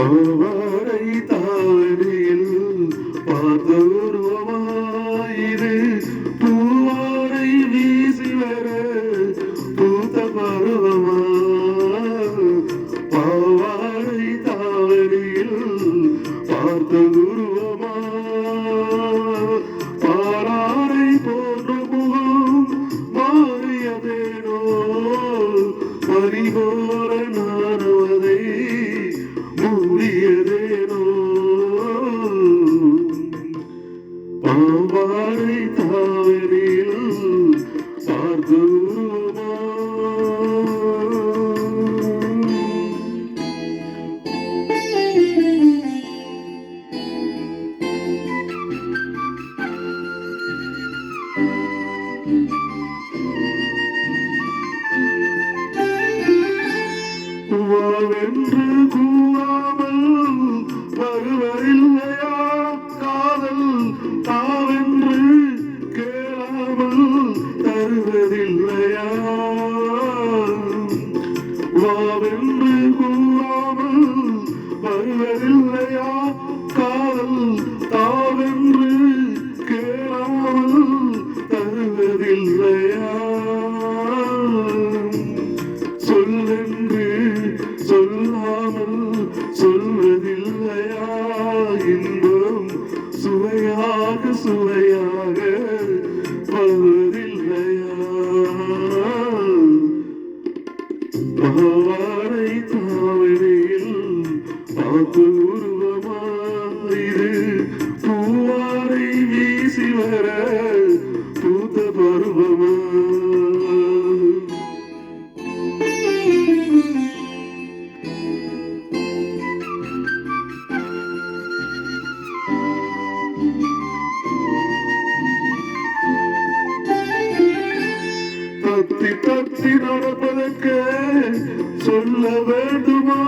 Thank. பாவாடை தாவரில் தருவதில்லையா வாவென்று கூறாமல் வருவதில்லையா காதல் தாவென்று கேளாமல் தருவதில்லையா சொல்லென்று சொல்லாமல் சொல்வதில்லையா இன்பம் சுவையாக சுவையாக பார்த்து உருவமாயிரு பூவாடை வீசி வர பூத்த பருவமா தத்தி தத்தி நடப்பதற்கு சொல்ல வேண்டுமா?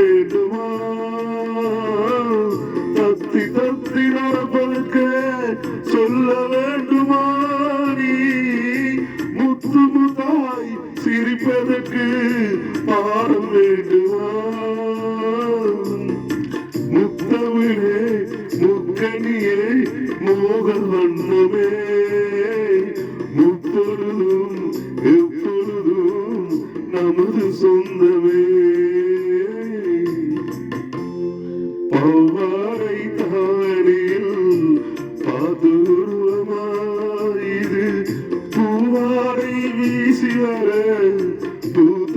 வேண்டுமா? தத்தி தத்தி நடப்பதற்கு சொல்ல வேண்டுமா நீ? முத்து முத்தாய் சிரிப்பதற்கு பாடம் வேண்டுமா? முத்தமிழே முக்கணியே மோக வண்ணமே. முப்பொழுதும் எப்பொழுதும் நமது சொந்தமே. பாதுருவமாயிரு பூவாரை வீசி வர பூத்த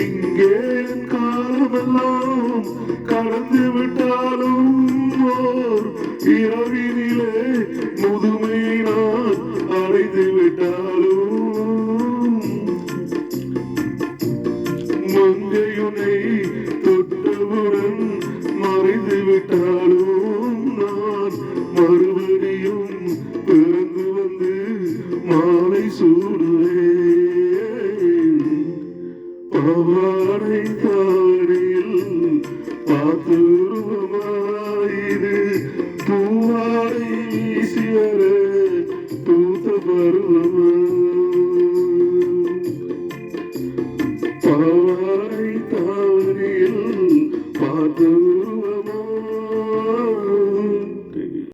இங்கே என் காலமெல்லாம் கடந்து விட்டாலும் ஓர் இரவினிலே முதுமையை நான் அடைந்து விட்டாலும். மங்கையுனை தொட்டவுடன் மறைந்து விட்டாலும் நான் மறுபடியும் பிறந்து வந்து மாலை சூடுவேன்.